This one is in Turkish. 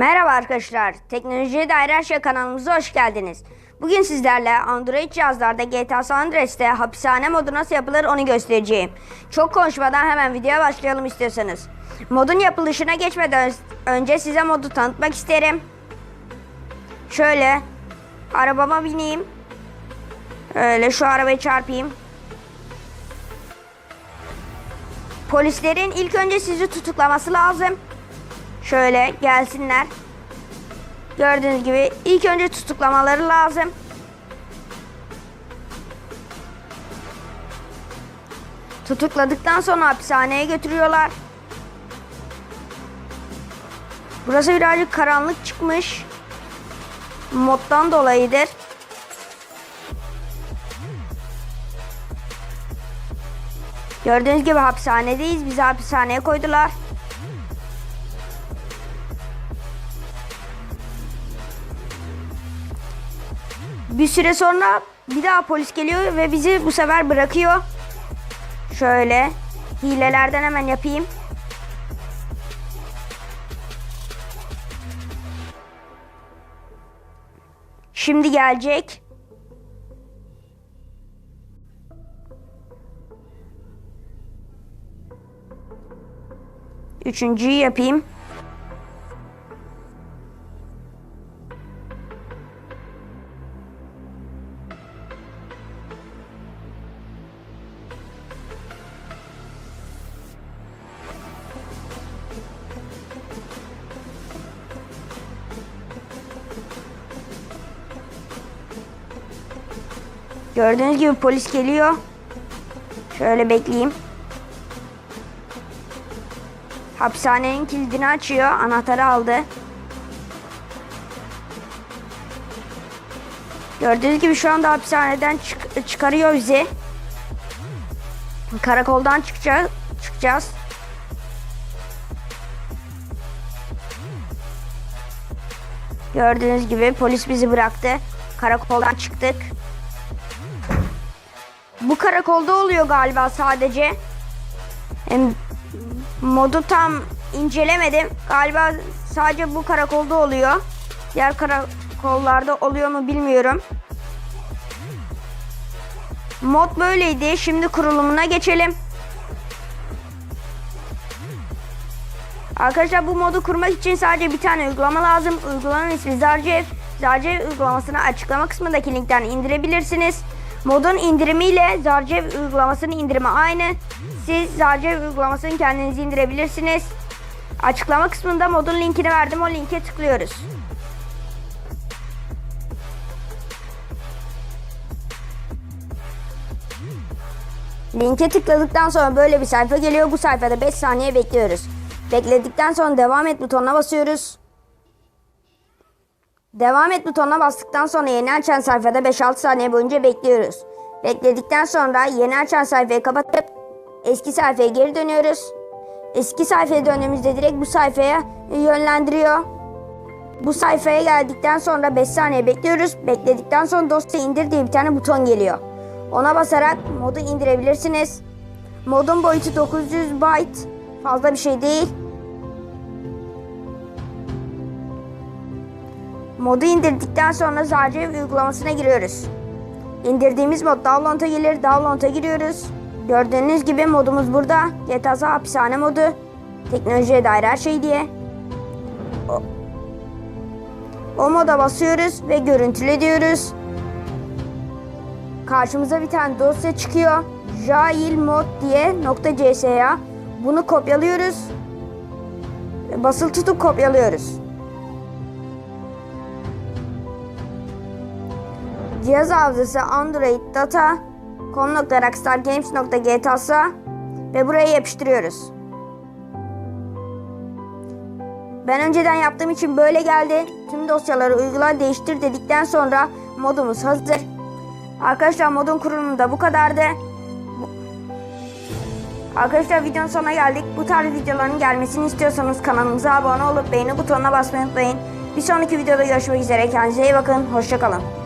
Merhaba arkadaşlar. Teknolojiye dair her şey kanalımıza hoş geldiniz. Bugün sizlerle Android cihazlarda GTA San Andreas'te hapishane modu nasıl yapılır onu göstereceğim. Çok konuşmadan hemen videoya başlayalım istiyorsanız. Modun yapılışına geçmeden önce size modu tanıtmak isterim. Şöyle arabama bineyim. Öyle şu arabayı çarpayım. Polislerin ilk önce sizi tutuklaması lazım. Şöyle gelsinler. Gördüğünüz gibi ilk önce tutuklamaları lazım. Tutukladıktan sonra hapishaneye götürüyorlar. Burası birazcık karanlık çıkmış. Moddan dolayıdır. Gördüğünüz gibi hapishanedeyiz. Bizi hapishaneye koydular. Bir süre sonra bir daha polis geliyor ve bizi bu sefer bırakıyor. Şöyle hilelerden hemen yapayım. Şimdi gelecek. Üçüncüyü yapayım. Gördüğünüz gibi polis geliyor. Şöyle bekleyeyim. Hapishanenin kilidini açıyor. Anahtarı aldı. Gördüğünüz gibi şu anda hapishaneden çık- çıkarıyor bizi. Karakoldan çıkacağız. çıkacağız. Gördüğünüz gibi polis bizi bıraktı. Karakoldan çıktık. Bu karakolda oluyor galiba sadece. Hem modu tam incelemedim. Galiba sadece bu karakolda oluyor. Diğer karakollarda oluyor mu bilmiyorum. Mod böyleydi. Şimdi kurulumuna geçelim. Arkadaşlar bu modu kurmak için sadece bir tane uygulama lazım. Uygulamanın ismi Zarcev. Zarcev uygulamasını açıklama kısmındaki linkten indirebilirsiniz. Modun indirimiyle Zarcev uygulamasının indirimi aynı. Siz Zarcev uygulamasını kendiniz indirebilirsiniz. Açıklama kısmında modun linkini verdim. O linke tıklıyoruz. Linke tıkladıktan sonra böyle bir sayfa geliyor. Bu sayfada 5 saniye bekliyoruz. Bekledikten sonra devam et butonuna basıyoruz. Devam et butonuna bastıktan sonra yeni açan sayfada 5-6 saniye boyunca bekliyoruz. Bekledikten sonra yeni açan sayfayı kapatıp eski sayfaya geri dönüyoruz. Eski sayfaya döndüğümüzde direkt bu sayfaya yönlendiriyor. Bu sayfaya geldikten sonra 5 saniye bekliyoruz. Bekledikten sonra dosya indir diye bir tane buton geliyor. Ona basarak modu indirebilirsiniz. Modun boyutu 900 byte. Fazla bir şey değil. Modu indirdikten sonra Zarcev uygulamasına giriyoruz. İndirdiğimiz mod download'a gelir. Download'a giriyoruz. Gördüğünüz gibi modumuz burada. GTA hapishane modu. Teknolojiye dair her şey diye. O, o moda basıyoruz ve görüntüle diyoruz. Karşımıza bir tane dosya çıkıyor. Jail mod diye .csa. Bunu kopyalıyoruz. Basılı tutup kopyalıyoruz. Cihaz hafızası Android data com.rockstargames.gtasa ve buraya yapıştırıyoruz. Ben önceden yaptığım için böyle geldi. Tüm dosyaları uygula değiştir dedikten sonra modumuz hazır. Arkadaşlar modun kurulumu da bu kadardı. Arkadaşlar videonun sonuna geldik. Bu tarz videoların gelmesini istiyorsanız kanalımıza abone olup beğeni butonuna basmayı unutmayın. Bir sonraki videoda görüşmek üzere. Kendinize iyi bakın. Hoşçakalın.